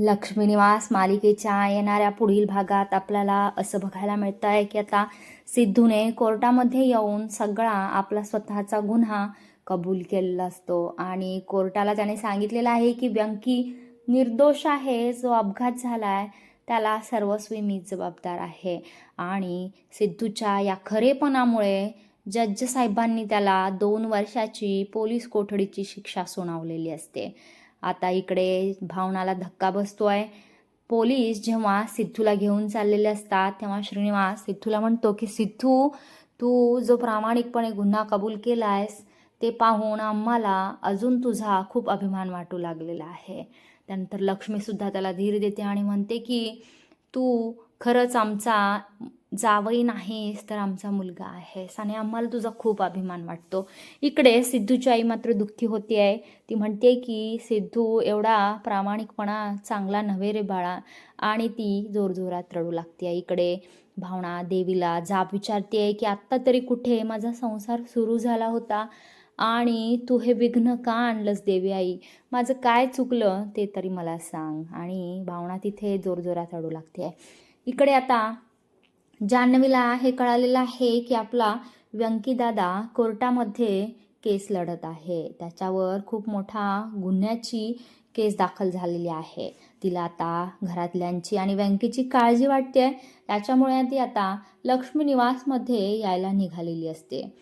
लक्ष्मी निवास मालिकेच्या येणाऱ्या पुढील भागात आपल्याला असं बघायला मिळतं आहे की आता सिद्धूने कोर्टामध्ये येऊन सगळा आपला स्वतःचा गुन्हा कबूल केलेला असतो. आणि कोर्टाला त्याने सांगितलेलं आहे की व्यंकी निर्दोष आहे जो अपघात झाला आहे त्याला सर्वस्वी मी जबाबदार आहे. आणि सिद्धूच्या या खरेपणामुळे जज साहेबांनी त्याला दोन वर्षाची पोलीस कोठडीची शिक्षा सुनावलेली असते. आता इकडे भावनाला धक्का बसतो आहे पोलीस जेव्हा सिद्धूला घेऊन चाललेले असतात तेव्हा श्रीनिवास सिद्धूला म्हणतो की सिद्धू तू जो प्रामाणिकपणे गुन्हा कबूल केला आहेस ते पाहून आम्हाला अजून तुझा खूप अभिमान वाटू लागलेला आहे. त्यानंतर लक्ष्मीसुद्धा त्याला धीर देते आणि म्हणते की तू खरंच आमचा जावई नाहीस तर आमचा मुलगा आहेस. आणि आम्हाला तुझा खूप अभिमान वाटतो. इकडे सिद्धूची आई मात्र दुःखी होती आहे ती म्हणते की सिद्धू एवढा प्रामाणिकपणा चांगला नव्हे रे बाळा. आणि ती जोरजोरात रडू लागते आहे इकडे. भावना देवीला जाब विचारते आहे की आत्ता तरी कुठे? माझा संसार सुरू झाला होता. आणि तू हे विघ्न का आणलंस देवी आई? माझं काय चुकलं ते तरी मला सांग. आणि भावना तिथे जोरजोरात रडू लागते आहे इकडे आता जान्हवीला हे कळालेलं आहे की आपला व्यंकीदादा कोर्टामध्ये केस लढत आहे. त्याच्यावर खूप मोठा गुन्ह्याची केस दाखल झालेली आहे. तिला आता घरातल्यांची आणि व्यंकीची काळजी वाटते. त्याच्यामुळे ती आता लक्ष्मी निवासमध्ये यायला निघालेली असते.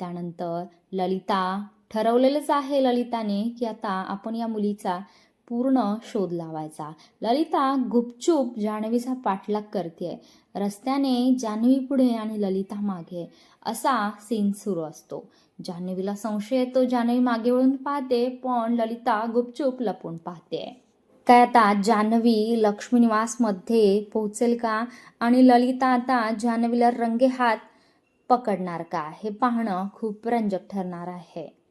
त्यानंतर ललिता ठरवलेलंच आहे ललिताने की आता आपण या मुलीचा पूर्ण शोध लावायचा. ललिता गुपचूप जान्हवीचा पाठलाग करते रस्त्याने जान्हवी पुढे आणि ललिता मागे. असा सीन सुरू असतो. जान्हवीला संशय येतो जान्हवी मागे वळून पाहते पण ललिता गुपचूप लपून पाहते. काय आता जान्हवी लक्ष्मी निवासमध्ये पोहोचेल का? आणि ललिता आता जान्हवीला रंगे हात पकडणार का? हे पाहणं खूप रंजक ठरणार आहे.